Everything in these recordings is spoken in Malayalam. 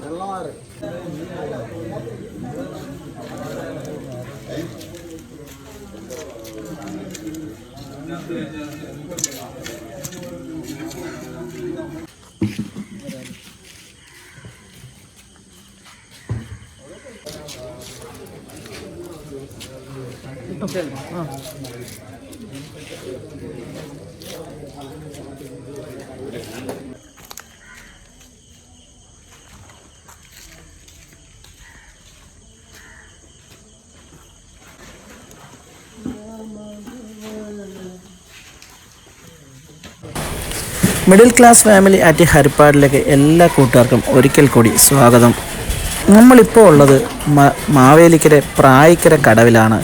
വെള്ളമാറ് Middle class family at ഹരിപ്പാടിലേക്ക് എല്ലാ കൂട്ടുകാർക്കും ഒരിക്കൽ കൂടി സ്വാഗതം. നമ്മളിപ്പോൾ ഉള്ളത് മാവേലിക്കര പ്രായിക്കര കടവിലാണ്.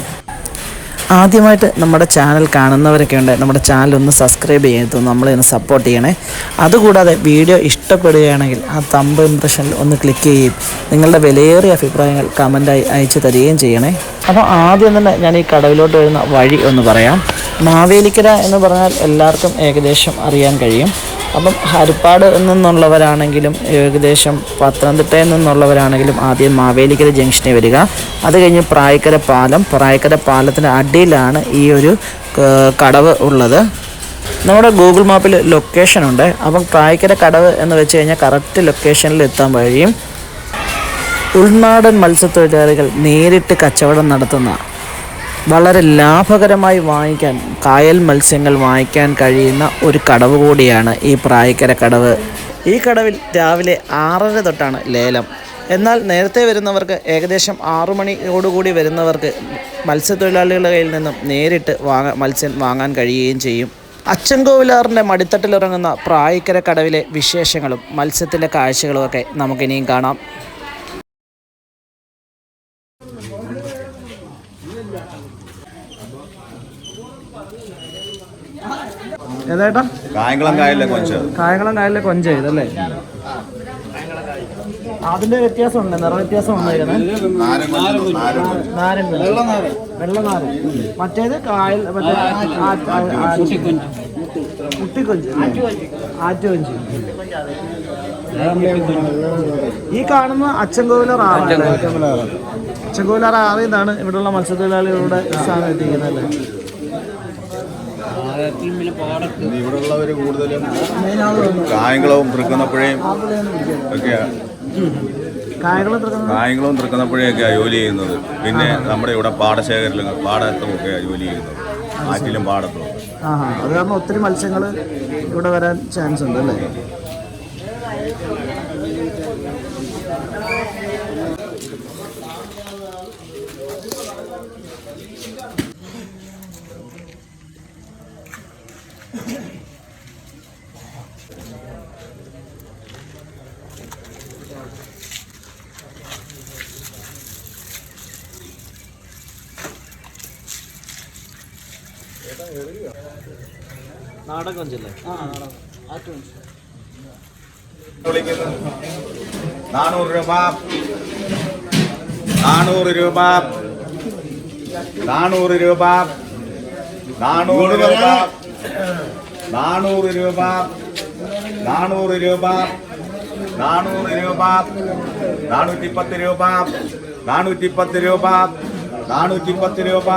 ആദ്യമായിട്ട് നമ്മുടെ ചാനൽ കാണുന്നവരൊക്കെ ഉണ്ട് നമ്മുടെ ചാനൽ ഒന്ന് സബ്സ്ക്രൈബ് ചെയ്ത് നമ്മളെ ഒന്ന് സപ്പോർട്ട് ചെയ്യണേ. അതുകൂടാതെ വീഡിയോ ഇഷ്ടപ്പെടുകയാണെങ്കിൽ ആ തമ്പ് ഇംപ്രഷനിൽ ഒന്ന് ക്ലിക്ക് ചെയ്യുകയും നിങ്ങളുടെ വിലയേറിയ അഭിപ്രായങ്ങൾ കമന്റായി അയച്ചു തരികയും ചെയ്യണേ. അപ്പോൾ ആദ്യം തന്നെ ഞാൻ ഈ കടവിലോട്ട് വരുന്ന വഴി ഒന്ന് പറയാം. മാവേലിക്കര എന്ന് പറഞ്ഞാൽ എല്ലാവർക്കും ഏകദേശം അറിയാൻ കഴിയും. അപ്പം ഹരിപ്പാട് നിന്നുള്ളവരാണെങ്കിലും ഏകദേശം പത്തനംതിട്ടയിൽ നിന്നുള്ളവരാണെങ്കിലും ആദ്യം മാവേലിക്കര ജംഗ്ഷനിൽ വരിക. അത് കഴിഞ്ഞ് പ്രായക്കര പാലം. പ്രായക്കര പാലത്തിന്റെ അടിയിലാണ് ഈ ഒരു കടവ് ഉള്ളത്. നമ്മുടെ ഗൂഗിൾ മാപ്പിൽ ലൊക്കേഷൻ ഉണ്ട്. അപ്പം പ്രായക്കര കടവ് എന്ന് വെച്ച് കഴിഞ്ഞാൽ കറക്റ്റ് ലൊക്കേഷനിൽ എത്താൻ വഴിയും ഉൾനാടൻ മത്സ്യത്തൊഴിലാളികൾ നേരിട്ട് കച്ചവടം നടത്തുന്ന വളരെ ലാഭകരമായി വാങ്ങിക്കാൻ കായൽ മത്സ്യങ്ങൾ വാങ്ങിക്കാൻ കഴിയുന്ന ഒരു കടവ് കൂടിയാണ് ഈ പ്രായക്കര കടവ്. ഈ കടവിൽ രാവിലെ ആറര തൊട്ടാണ് ലേലം. എന്നാൽ നേരത്തെ വരുന്നവർക്ക് ഏകദേശം ആറു മണിയോടുകൂടി വരുന്നവർക്ക് മത്സ്യത്തൊഴിലാളികളുടെ കയ്യിൽ നിന്നും നേരിട്ട് വാങ്ങ മത്സ്യം വാങ്ങാൻ കഴിയുകയും ചെയ്യും. അച്ചൻകോവിലാറിന്റെ മടിത്തട്ടിലിറങ്ങുന്ന പ്രായിക്കര കടവിലെ വിശേഷങ്ങളും മത്സ്യത്തിന്റെ കാഴ്ചകളുമൊക്കെ നമുക്കിനിയും കാണാം. ഏതായിട്ടാ? കായംകുളം കായലിലെ കൊഞ്ച്. കായംകുളം കായലിലെ കൊഞ്ച ഇതല്ലേ? അതിന്റെ വ്യത്യാസമുണ്ട്. നിറ വ്യത്യാസം ഉണ്ടായിരുന്നത് നാരൻ മറ്റേത് കായൽ മറ്റേ ആ- ആ- ആ- കുട്ടിക്കൊഞ്ച് ആറ്റുകൊഞ്ച്. ഈ കാണുന്ന അച്ചൻകോവിലർ ആറാണ് അച്ചൻകോവിലർ ആറ് നിന്നാണ് ഇവിടെയുള്ള മത്സ്യത്തൊഴിലാളികളുടെ സ്ഥാനം എത്തിക്കുന്നത് അല്ലേ? ഇവിടെ ഉള്ളവര് കൂടുതലും കായംകുളവും തൃക്കുന്നപ്പുഴയും ഒക്കെയാണ് കായംകുളവും തൃക്കുന്നപ്പുഴയൊക്കെയാ ജോലി ചെയ്യുന്നത്. പിന്നെ നമ്മുടെ ഇവിടെ പാടശേഖരത്തിലും പാടത്തും ഒക്കെയാ ജോലി ചെയ്യുന്നത്. ആറ്റിലും പാടത്തും. ആഹാ അത് കാരണം ഒത്തിരി മത്സ്യങ്ങൾ ഇവിടെ വരാൻ ചാൻസ് ഉണ്ട് അല്ലേ? നാടൻ കൊഞ്ചല്ലേ നാനൂറ് രൂപ. നാനൂറ് രൂപ. നാനൂറ് രൂപ. നാനൂറ് രൂപ. നാനൂറ് രൂപ. നാനൂറ് രൂപ. നാനൂറ് രൂപ. നാനൂറ്റിപ്പത്ത് രൂപ. നാനൂറ്റിപ്പത്ത് രൂപ. നാനൂറ്റിപ്പത്ത് രൂപ.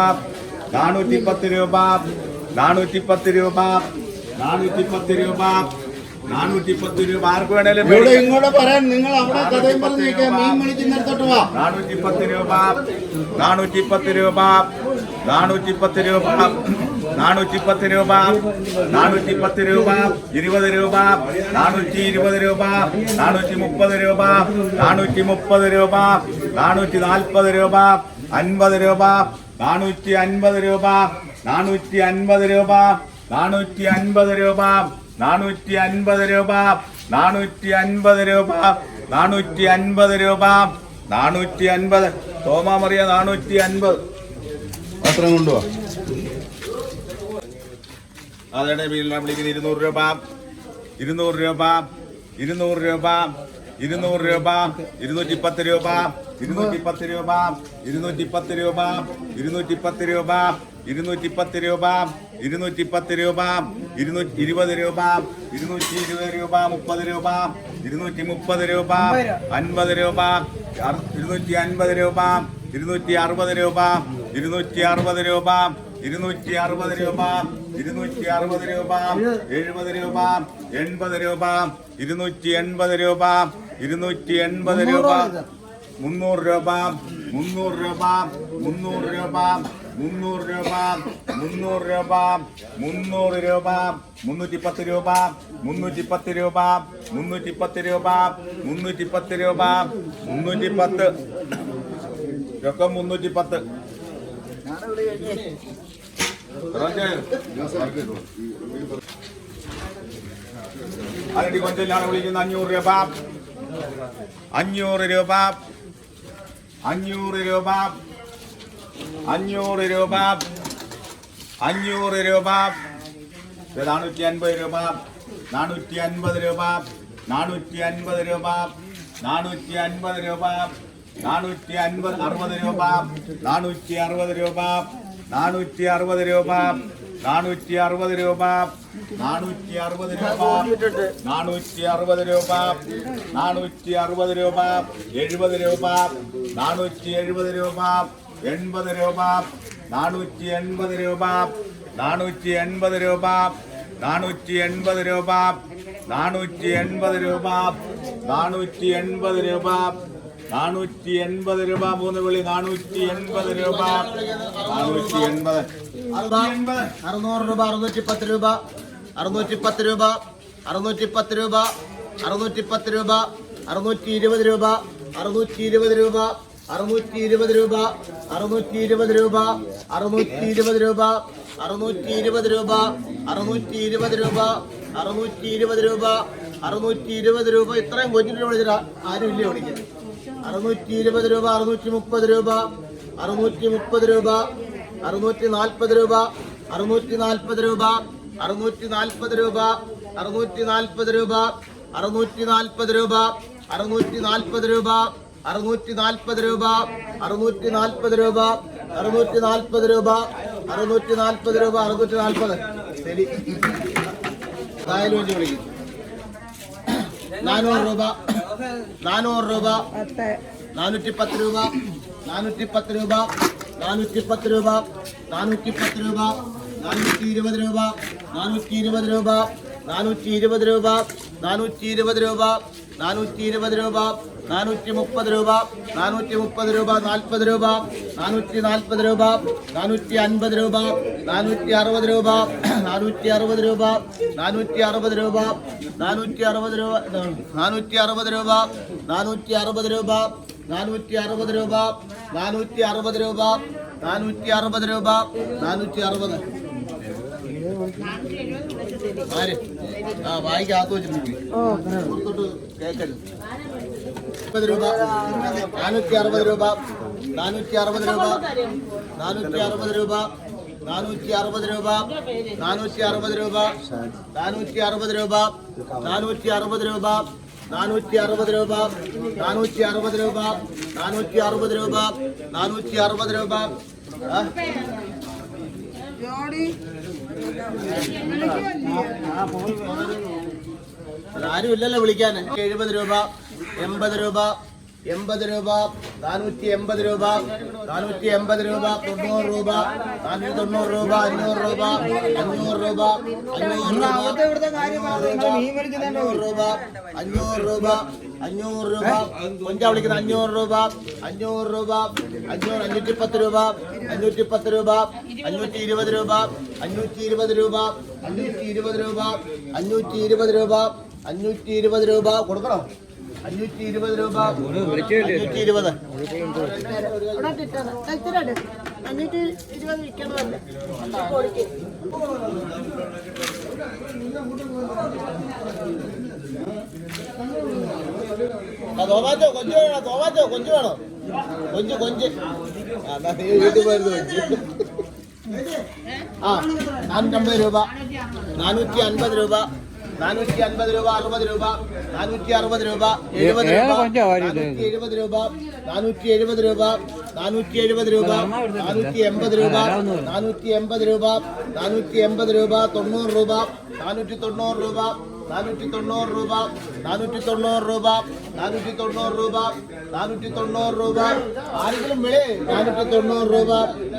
നാനൂറ്റിപ്പത്ത് രൂപ നാനൂറ്റി പത്ത് രൂപ നാനൂറ്റി പത്ത് രൂപ നാനൂറ്റി പത്ത് രൂപ. ആർക്ക് വേണേലും ഇവിടെ. ഇങ്ങോട്ട് പറയാൻ നിങ്ങൾ അവിടെ കഥയും പറഞ്ഞ് നിൽക്കുക. മീൻ വിളിക്കുന്നിടത്തോട്ട് വാ. നാനൂറ്റിപ്പത്ത് രൂപ രൂപ നാനൂറ്റിപ്പത്ത് രൂപ നാനൂറ്റിപ്പത്ത് രൂപ നാനൂറ്റിപ്പത്ത് രൂപ ഇരുപത് രൂപ നാനൂറ്റി ഇരുപത് രൂപ നാനൂറ്റി മുപ്പത് രൂപ നാനൂറ്റി മുപ്പത് രൂപ നാനൂറ്റി നാൽപ്പത് രൂപ അൻപത് രൂപ നാനൂറ്റി അൻപത് രൂപ നാനൂറ്റി അൻപത് രൂപ നാനൂറ്റി അൻപത് രൂപ നാനൂറ്റി അൻപത് രൂപ നാനൂറ്റി അൻപത് രൂപ നാനൂറ്റി അൻപത് രൂപ നാനൂറ്റി അൻപത് തോമാമറിയ നാനൂറ്റി അൻപത് പത്രം കൊണ്ടുവാ അതേ വിളിക്കുന്ന ഇരുന്നൂറ് രൂപ ഇരുന്നൂറ് രൂപ ഇരുന്നൂറ് രൂപ ഇരുന്നൂറ് രൂപ ഇരുന്നൂറ്റി പത്ത് രൂപ ഇരുന്നൂറ്റി പത്ത് രൂപ ഇരുന്നൂറ്റി പത്ത് രൂപ ഇരുന്നൂറ്റി പത്ത് രൂപ ഇരുന്നൂറ്റി പത്ത് രൂപ ഇരുന്നൂറ്റി പത്ത് രൂപ ഇരുന്നൂറ്റി ഇരുപത് രൂപ ഇരുന്നൂറ്റി ഇരുപത് രൂപ മുപ്പത് രൂപ ഇരുന്നൂറ്റി മുപ്പത് രൂപ അൻപത് രൂപ ഇരുന്നൂറ്റി അൻപത് രൂപ ഇരുന്നൂറ്റി അറുപത് രൂപ ഇരുന്നൂറ്റി അറുപത് രൂപ ഇരുന്നൂറ്റി അറുപത് രൂപ ഇരുന്നൂറ്റി അറുപത് രൂപ എഴുപത് രൂപ എൺപത് രൂപ ഇരുന്നൂറ്റി എൺപത് രൂപ ഇരുന്നൂറ്റി എൺപത് രൂപ. മുന്നൂറ് രൂപ മുന്നൂറ് രൂപ മുന്നൂറ് രൂപ മുന്നൂറ് രൂപ മുന്നൂറ് രൂപ മുന്നൂറ് രൂപ മുന്നൂറ്റി പത്ത് രൂപ മുന്നൂറ്റി പത്ത് രൂപ മുന്നൂറ്റി പത്ത് രൂപ മുന്നൂറ്റി പത്ത് രൂപ മുന്നൂറ്റി പത്ത് രൊക്കം മുന്നൂറ്റി പത്ത് അതിന്റെ കൊഞ്ചല്ലാണ് വിളിക്കുന്ന അഞ്ഞൂറ് രൂപ. അഞ്ഞൂറ് രൂപ. അഞ്ഞൂറ് രൂപ. അഞ്ഞൂറ് രൂപ. അഞ്ഞൂറ് രൂപ. ഇത് നാനൂറ്റി അൻപത് രൂപ. നാനൂറ്റി അൻപത് രൂപ. നാനൂറ്റി അൻപത് രൂപ. നാനൂറ്റി അൻപത് രൂപ. നാനൂറ്റി അൻപത് അറുപത് രൂപ. നാനൂറ്റി അറുപത് രൂപ. നാനൂറ്റി അറുപത് രൂപ. നാനൂറ്റി അറുപത് രൂപ. നാനൂറ്റി അറുപത് രൂപ. നാനൂറ്റി അറുപത് രൂപ. നാനൂറ്റി അറുപത് രൂപ. എഴുപത് രൂപ. നാനൂറ്റി എഴുപത് രൂപ. എൺപത് രൂപ. നാനൂറ്റി എൺപത് രൂപ. നാനൂറ്റി എൺപത് രൂപ. നാനൂറ്റി എൺപത് രൂപ. നാനൂറ്റി എൺപത് രൂപ. നാനൂറ്റി എൺപത് രൂപ. നാനൂറ്റി എൺപത് രൂപ. മൂന്ന് വിളി. നാനൂറ്റി എൺപത് രൂപ. നാനൂറ്റി എൺപത് അറുന്നൂറ് രൂപ അറുന്നൂറ്റി പത്ത് രൂപ അറുന്നൂറ്റി പത്ത് രൂപ അറുന്നൂറ്റി പത്ത് രൂപ അറുന്നൂറ്റി പത്ത് രൂപ അറുന്നൂറ്റി ഇരുപത് രൂപ അറുന്നൂറ്റി ഇരുപത് രൂപ അറുന്നൂറ്റി ഇരുപത് രൂപ അറുന്നൂറ്റി ഇരുപത് രൂപ അറുന്നൂറ്റി ഇരുപത് രൂപ അറുന്നൂറ്റി ഇരുപത് രൂപ അറുന്നൂറ്റി ഇരുപത് രൂപ അറുന്നൂറ്റി ഇരുപത് രൂപ അറുന്നൂറ്റി ഇരുപത് രൂപ ഇത്രയും കൊഞ്ഞിട്ട് വിളിച്ചിട്ട് ആരും ഇല്ല വിളിക്കുന്നത് അറുന്നൂറ്റി ഇരുപത് രൂപ അറുന്നൂറ്റി മുപ്പത് രൂപ അറുന്നൂറ്റി മുപ്പത് രൂപ അറുന്നൂറ്റി നാൽപ്പത് രൂപ അറുന്നൂറ്റി നാൽപ്പത് രൂപ അറുന്നൂറ്റി നാൽപ്പത് രൂപ അറുന്നൂറ്റി നാൽപ്പത് രൂപ അറുന്നൂറ്റി നാൽപ്പത് രൂപ അറുന്നൂറ്റി നാൽപ്പത് രൂപ അറുന്നൂറ്റി നാൽപ്പത് രൂപ അറുന്നൂറ്റി നാൽപ്പത് രൂപ അറുന്നൂറ്റി നാൽപ്പത് രൂപ അറുന്നൂറ്റി നാൽപ്പത് രൂപ അറുന്നൂറ്റി നാൽപ്പത് ശരി വേണ്ടി വിളിക്കും നാനൂറ് രൂപ നാനൂറ് രൂപ നാനൂറ്റി പത്ത് രൂപ നാനൂറ്റി പത്ത് രൂപ നാനൂറ്റി പത്ത് രൂപ നാനൂറ്റി പത്ത് രൂപ നാനൂറ്റി ഇരുപത് രൂപ നാനൂറ്റി ഇരുപത് രൂപ നാനൂറ്റി ഇരുപത് രൂപ നാനൂറ്റി ഇരുപത് രൂപ നാനൂറ്റി ഇരുപത് രൂപ നാനൂറ്റി മുപ്പത് രൂപ നാനൂറ്റി മുപ്പത് രൂപ നാൽപ്പത് രൂപ നാനൂറ്റി നാൽപ്പത് രൂപ നാനൂറ്റി അൻപത് രൂപ നാനൂറ്റി അറുപത് രൂപ നാനൂറ്റി അറുപത് രൂപ നാനൂറ്റി അറുപത് രൂപ നാനൂറ്റി അറുപത് രൂപ നാനൂറ്റി അറുപത് രൂപ നാനൂറ്റി അറുപത് രൂപ നാനൂറ്റി അറുപത് രൂപ നാനൂറ്റി അറുപത് രൂപ. നാനൂറ്റി അറുപത് രൂപ. നാനൂറ്റി അറുപത് ആര്? ആ വായിക്കാത്ത വെച്ചിട്ടുണ്ട് കേൾക്കരുത് മുപ്പത് രൂപ. നാനൂറ്റി അറുപത് രൂപ. നാനൂറ്റി അറുപത് രൂപ. നാനൂറ്റി അറുപത് രൂപ. നാനൂറ്റി അറുപത് രൂപ. നാനൂറ്റി അറുപത് രൂപ. നാനൂറ്റി അറുപത് രൂപ. നാനൂറ്റി അറുപത് രൂപ. നാനൂറ്റി അറുപത് രൂപ നാനൂറ്റി അറുപത് രൂപ നാനൂറ്റി അറുപത് രൂപ. നാനൂറ്റി അറുപത് രൂപ ആരുമില്ലല്ലോ ആരും ഇല്ലല്ലോ വിളിക്കാൻ എഴുപത് രൂപ എൺപത് രൂപ എൺപത് രൂപ നാനൂറ്റി എൺപത് രൂപ നാനൂറ്റി എൺപത് രൂപ തൊണ്ണൂറ് രൂപ നാനൂറ്റി തൊണ്ണൂറ് രൂപ അഞ്ഞൂറ് രൂപ അഞ്ഞൂറ് രൂപ അഞ്ഞൂറ് രൂപ അഞ്ഞൂറ് രൂപ അഞ്ഞൂറ് രൂപ കൊഞ്ച വിളിക്കുന്ന അഞ്ഞൂറ് രൂപ അഞ്ഞൂറ് രൂപ അഞ്ഞൂറ് അഞ്ഞൂറ്റി പത്ത് രൂപ അഞ്ഞൂറ്റി പത്ത് രൂപ അഞ്ഞൂറ്റി ഇരുപത് രൂപ അഞ്ഞൂറ്റി ഇരുപത് രൂപ അഞ്ഞൂറ്റി ഇരുപത് രൂപ അഞ്ഞൂറ്റി ഇരുപത് രൂപ അഞ്ഞൂറ്റി ഇരുപത് രൂപ കൊടുക്കണോ? അഞ്ഞൂറ്റി ഇരുപത് രൂപ അഞ്ഞൂറ്റി ഇരുപത് അഞ്ഞൂറ്റി ഇരുപത് വിൽക്കണമല്ലേ ആ, തോമാറ്റോ കൊഞ്ച് വേണോ? തോമാറ്റോ കൊഞ്ച് വേണോ? കൊഞ്ച് കൊഞ്ച്. ആ, എന്നാ നീ വീട്ടിൽ പോയിരുന്നു കൊഞ്ച്? ആ നാനൂറ്റമ്പത് രൂപ. നാനൂറ്റി അൻപത് രൂപ. നാനൂറ്റി അൻപത് രൂപ അറുപത് രൂപ നാനൂറ്റി അറുപത് രൂപ എഴുപത് രൂപ നാനൂറ്റി എഴുപത് രൂപ നാനൂറ്റി എഴുപത് രൂപ നാനൂറ്റി എഴുപത് രൂപ നാനൂറ്റി എൺപത് രൂപ നാനൂറ്റി എൺപത് രൂപ നാനൂറ്റി എൺപത് രൂപ തൊണ്ണൂറ് രൂപ നാനൂറ്റി തൊണ്ണൂറ് രൂപ നാനൂറ്റി തൊണ്ണൂറ് രൂപ നാനൂറ്റി തൊണ്ണൂറ് രൂപ നാനൂറ്റി തൊണ്ണൂറ് രൂപ നാനൂറ്റി തൊണ്ണൂറ് രൂപ ആരെങ്കിലും വിളി നാനൂറ്റി തൊണ്ണൂറ് രൂപ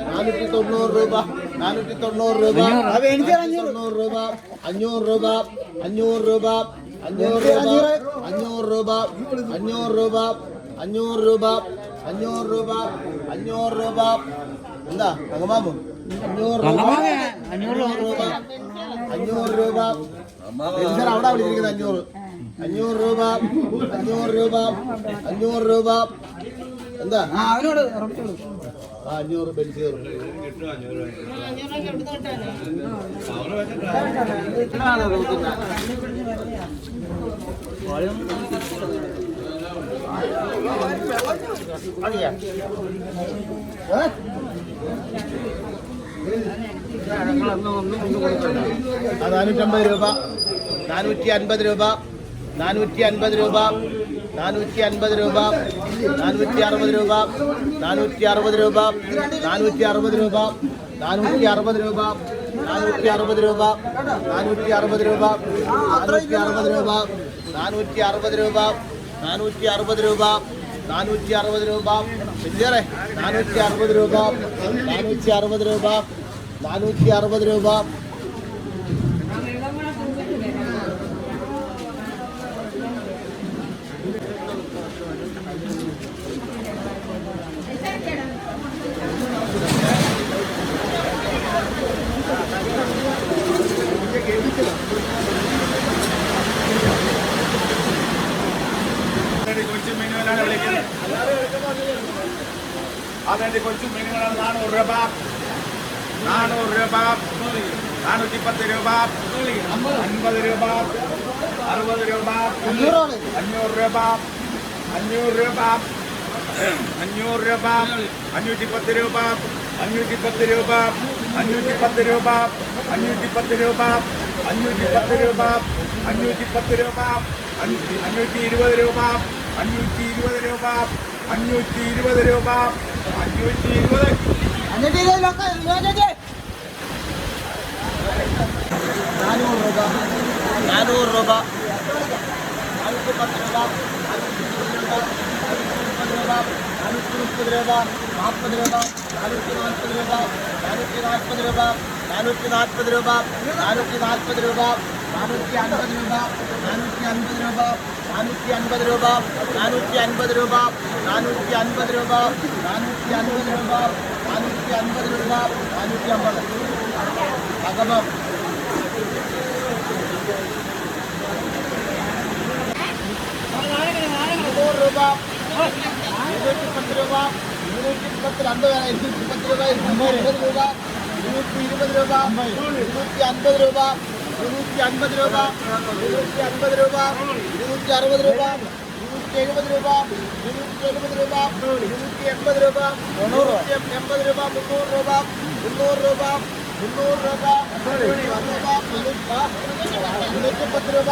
നാനൂറ്റി തൊണ്ണൂറ് രൂപ നാനൂറ്റി തൊണ്ണൂറ് രൂപ തൊണ്ണൂറ് രൂപ അഞ്ഞൂറ് രൂപ അഞ്ഞൂറ് രൂപ അഞ്ഞൂറ് അഞ്ഞൂറ് രൂപ അഞ്ഞൂറ് രൂപ അഞ്ഞൂറ് രൂപ അഞ്ഞൂറ് രൂപ അഞ്ഞൂറ് രൂപ എന്താ തങ്ങമാമു അഞ്ഞൂറ് രൂപ അഞ്ഞൂറ് രൂപ അഞ്ഞൂറ് രൂപ വിളിച്ചിരിക്കുന്നത് അഞ്ഞൂറ്. രൂപ അഞ്ഞൂറ് രൂപ അഞ്ഞൂറ് രൂപ. എന്താ? ആ അഞ്ഞൂറ് ബെൻസീർ നാനൂറ്റമ്പത് രൂപ. നാനൂറ്റി അൻപത് രൂപ നാനൂറ്റി അൻപത് രൂപ നാനൂറ്റി അൻപത് രൂപ നാനൂറ്റി അറുപത് രൂപ നാനൂറ്റി അറുപത് രൂപ നാനൂറ്റി അറുപത് രൂപ നാനൂറ്റി അറുപത് രൂപ നാനൂറ്റി അറുപത് രൂപ നാനൂറ്റി അറുപത് രൂപ നാനൂറ്റി അറുപത് രൂപ നാനൂറ്റി അറുപത് രൂപ നാനൂറ്റി അറുപത് രൂപ നാനൂറ്റി അറുപത് രൂപ ശരിയറേ നാനൂറ്റി അറുപത് രൂപ നാനൂറ്റി അറുപത് രൂപ നാനൂറ്റി അറുപത് രൂപ അതേണ്ടി കൊച്ചു മീനുകളാണ് വിളിക്കുന്നത് അതേണ്ടി കൊച്ചു മീനുകളാണ് നാനൂറ് രൂപ. നാനൂറ് രൂപ നാനൂറ്റി പത്ത് രൂപ അൻപത് രൂപ അറുപത് രൂപ അഞ്ഞൂറ് രൂപ അഞ്ഞൂറ് രൂപ അഞ്ഞൂറ് രൂപ അഞ്ഞൂറ്റി പത്ത് രൂപ അഞ്ഞൂറ്റി പത്ത് രൂപ അഞ്ഞൂറ്റി പത്ത് രൂപ അഞ്ഞൂറ്റി പത്ത് രൂപ അഞ്ഞൂറ്റി പത്ത് രൂപ അഞ്ഞൂറ്റി പത്ത് രൂപ അഞ്ഞൂറ്റി ഇരുപത് രൂപ അഞ്ഞൂറ്റി ഇരുപത് രൂപ അഞ്ഞൂറ്റി ഇരുപത് രൂപ. അഞ്ഞൂറ്റി ഇരുപത് നാനൂറ് രൂപ. നാനൂറ് രൂപ നാനൂറ്റി പത്ത് രൂപ നാനൂറ്റി മുപ്പത് രൂപ നാൽപ്പത് രൂപ നാനൂറ്റി നാൽപ്പത് രൂപ നാനൂറ്റി നാൽപ്പത് രൂപ നാനൂറ്റി നാൽപ്പത് രൂപ നാനൂറ്റി നാൽപ്പത് രൂപ നാനൂറ്റി അൻപത് രൂപ നാനൂറ്റി അൻപത് രൂപ. നാനൂറ്റി അൻപത് രൂപ നാനൂറ്റി അൻപത് രൂപ നാനൂറ്റി അൻപത് രൂപ നാനൂറ്റി അൻപത് രൂപ നാനൂറ്റി അൻപത് രൂപ നാനൂറ്റി അമ്പത് അകമം നൂറ് രൂപ ഇരുന്നൂറ്റി പത്ത് രൂപ ഇരുന്നൂറ്റി മുപ്പത്തി രണ്ട് ഇരുന്നൂറ്റി പത്ത് രൂപ ഇരുന്നൂറ്റി ഇരുപത് രൂപ ഇരുന്നൂറ്റി ഇരുപത് രൂപ ഇരുന്നൂറ്റി അൻപത് രൂപ ഇരുന്നൂറ്റി അൻപത് രൂപ ഇരുന്നൂറ്റി അൻപത് രൂപ ഇരുന്നൂറ്റി അറുപത് രൂപ ഇരുന്നൂറ്റി എഴുപത് രൂപ ഇരുന്നൂറ്റി എഴുപത് രൂപ ഇരുന്നൂറ്റി എൺപത് രൂപ തൊണ്ണൂറ് എൺപത് രൂപ മുന്നൂറ് രൂപ മുന്നൂറ് രൂപ മുന്നൂറ് രൂപ മുന്നൂറ്റി പത്ത് രൂപ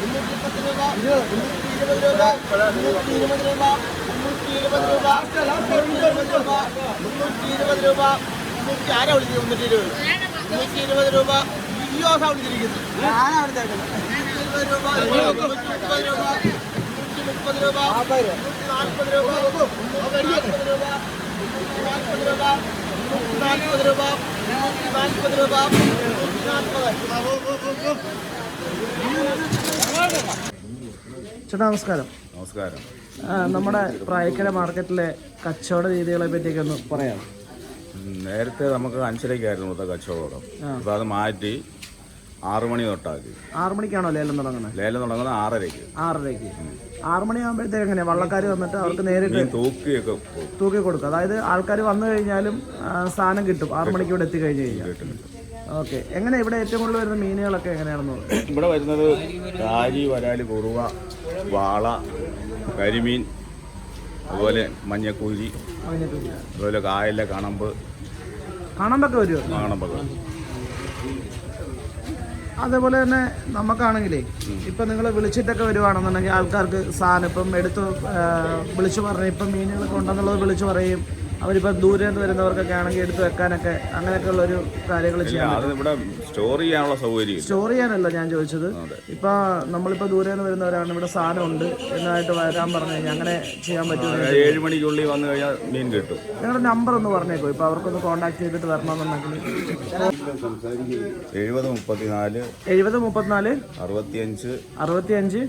മുന്നൂറ്റി പത്ത് രൂപ മുന്നൂറ്റി ഇരുപത് രൂപ മുന്നൂറ്റി ഇരുപത് രൂപ മുന്നൂറ്റി ഇരുപത് രൂപ മുന്നൂറ്റി രൂപ മുന്നൂറ്റി ഇരുപത് രൂപ മുന്നൂറ്റി ആരാ വിളിക്കുന്നത് മുന്നൂറ്റി ഇരുപത് മുന്നൂറ്റി ഇരുപത് രൂപ ചേട്ടാ നമസ്കാരം. നമസ്കാരം. നമ്മുടെ പ്രായക്കര മാർക്കറ്റിലെ കച്ചവട രീതികളെ പറ്റിയൊക്കെ ഒന്ന് പറയാം നേരത്തെ നമുക്ക് അഞ്ചരക്കായിരുന്നു ഇവിടുത്തെ കച്ചവടം. അപ്പോൾ അത് മാറ്റി ആറു മണി തൊട്ടാക്കി ആറ് മണിക്കാണോ ലേലം തുടങ്ങുന്നത്? ലേലം തുടങ്ങുന്നത് ആറരയ്ക്ക്. ആറരയ്ക്ക്. മണി മണിയാകുമ്പോഴത്തേക്ക് എങ്ങനെയാ വള്ളക്കാർ വന്നിട്ട് അവർക്ക് നേരിട്ട് തൂക്കിയൊക്കെ തൂക്കി കൊടുക്കും. അതായത് ആൾക്കാർ വന്നു കഴിഞ്ഞാലും സാധനം കിട്ടും. ആറ് മണിക്ക് ഇവിടെ എത്തിക്കഴിഞ്ഞ് കഴിഞ്ഞാൽ. ഓക്കെ. എങ്ങനെ ഇവിടെ ഏറ്റവും കൂടുതൽ വരുന്ന മീനുകളൊക്കെ എങ്ങനെയാണെന്ന് ഇവിടെ വരുന്നത് കാരി വരാൽ കുറുവ വാള കരിമീൻ അതുപോലെ മഞ്ഞക്കൂരി അതുപോലെ കായലിലെ കണമ്പ്. കണമ്പൊക്കെ വരുമോ കണമ്പൊക്കെ. അതേപോലെ തന്നെ നമുക്കാണെങ്കിലേ ഇപ്പം നിങ്ങൾ വിളിച്ചിട്ടൊക്കെ വരുവാണെന്നുണ്ടെങ്കിൽ ആൾക്കാർക്ക് സാധനം ഇപ്പം എടുത്ത് വിളിച്ചു പറഞ്ഞ് ഇപ്പം മീനുകളൊക്കെ ഉണ്ടെന്നുള്ളത് വിളിച്ചു പറയും. അവരിപ്പം ദൂരെ നിന്ന് വരുന്നവർക്കൊക്കെ ആണെങ്കിൽ എടുത്തു വെക്കാനൊക്കെ അങ്ങനെയൊക്കെ ഉള്ള ഒരു കാര്യങ്ങൾ ചെയ്യാം ഇവിടെ സ്റ്റോർ ചെയ്യാനുള്ള സൗകര്യം സ്റ്റോർ ചെയ്യാനല്ല ഞാൻ ചോദിച്ചത്. ഇപ്പൊ നമ്മളിപ്പോ ദൂരെ നിന്ന് വരുന്നവരാണ് ഇവിടെ സാധനം ഉണ്ട് എന്നായിട്ട് വരാൻ പറഞ്ഞു കഴിഞ്ഞാൽ അങ്ങനെ ചെയ്യാൻ പറ്റും ഏഴ് മണിക്കുള്ളിൽ വന്നു കഴിഞ്ഞാൽ മീൻ കിട്ടും. നിങ്ങളുടെ നമ്പർ ഒന്ന് പറഞ്ഞേക്കോ ഇപ്പൊ അവർക്കൊന്ന് കോൺടാക്ട് ചെയ്തിട്ട് വരണമെന്നുണ്ടെങ്കിൽ. എഴുപത് മുപ്പത്തിനാല് എഴുപത് മുപ്പത്തിനാല് അറുപത്തിയഞ്ച് അറുപത്തിയഞ്ച്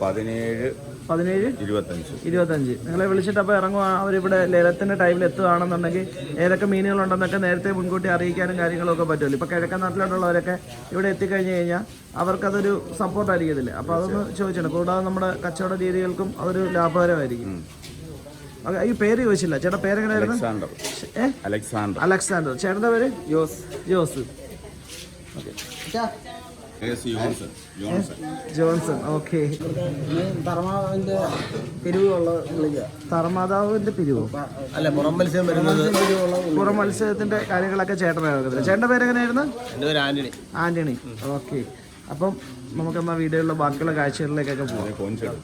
പതിനേഴ് പതിനേഴ്? ഇരുപത്തഞ്ച്. ഇരുപത്തഞ്ച്. നിങ്ങളെ വിളിച്ചിട്ട് അപ്പോൾ ഇറങ്ങുക അവരിവിടെ ലേലത്തിന്റെ ടൈമിൽ എത്തുകയാണെന്നുണ്ടെങ്കിൽ ഏതൊക്കെ മീനുകളുണ്ടെന്നൊക്കെ നേരത്തെ മുൻകൂട്ടി അറിയിക്കാനും കാര്യങ്ങളൊക്കെ പറ്റുമല്ലോ. ഇപ്പോൾ കിഴക്കൻ നാട്ടിലോട്ടുള്ളവരൊക്കെ ഇവിടെ എത്തിക്കഴിഞ്ഞ് കഴിഞ്ഞാൽ അവർക്കതൊരു സപ്പോർട്ട് ആയിരിക്കത്തില്ല? അപ്പോൾ അതൊന്ന് ചോദിച്ചിട്ടുണ്ട് കൂടാതെ നമ്മുടെ കച്ചവട രീതികൾക്കും അതൊരു ലാഭകരമായിരിക്കും. ഓക്കെ ഈ പേര് ചോദിച്ചില്ല. ചേട്ടാ പേരെങ്ങനെയായിരുന്നു അലക്സാണ്ടർ. അലക്സാണ്ടർ. അലക്സാണ്ടർ. ചേട്ടന്റെ പേര്? Jose. Jose. Johnson Johnson okay. തറമാവിന്റെ പിരിവുള്ള വിളിക്കുക തറമാതാവിന്റെ പിരിവോ? അല്ല പുറം മത്സ്യം വരുന്നത് പുറം മത്സരത്തിന്റെ കാര്യങ്ങളൊക്കെ ചേട്ടനായിരുന്നു ചേട്ടന്റെ പേര് എങ്ങനെയായിരുന്നു ആന്റണി. ആന്റണി ഓക്കെ. അപ്പം നമുക്കെന്നാ വീഡിയോയിലുള്ള ബാക്കിയുള്ള കാഴ്ചകളിലേക്കൊക്കെ പോകാം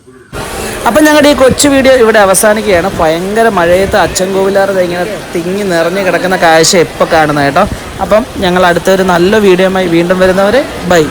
അപ്പം ഞങ്ങളുടെ ഈ കൊച്ചു വീഡിയോ ഇവിടെ അവസാനിക്കുകയാണ്. ഭയങ്കര മഴയത്ത് അച്ചൻകോവിലാറ് ഇങ്ങനെ തിങ്ങി നിറഞ്ഞു കിടക്കുന്ന കാഴ്ച ഇപ്പോൾ കാണുന്നത് കേട്ടോ. അപ്പം ഞങ്ങൾ അടുത്തൊരു നല്ല വീഡിയോയുമായി വീണ്ടും വരുന്നവരെ ബൈ.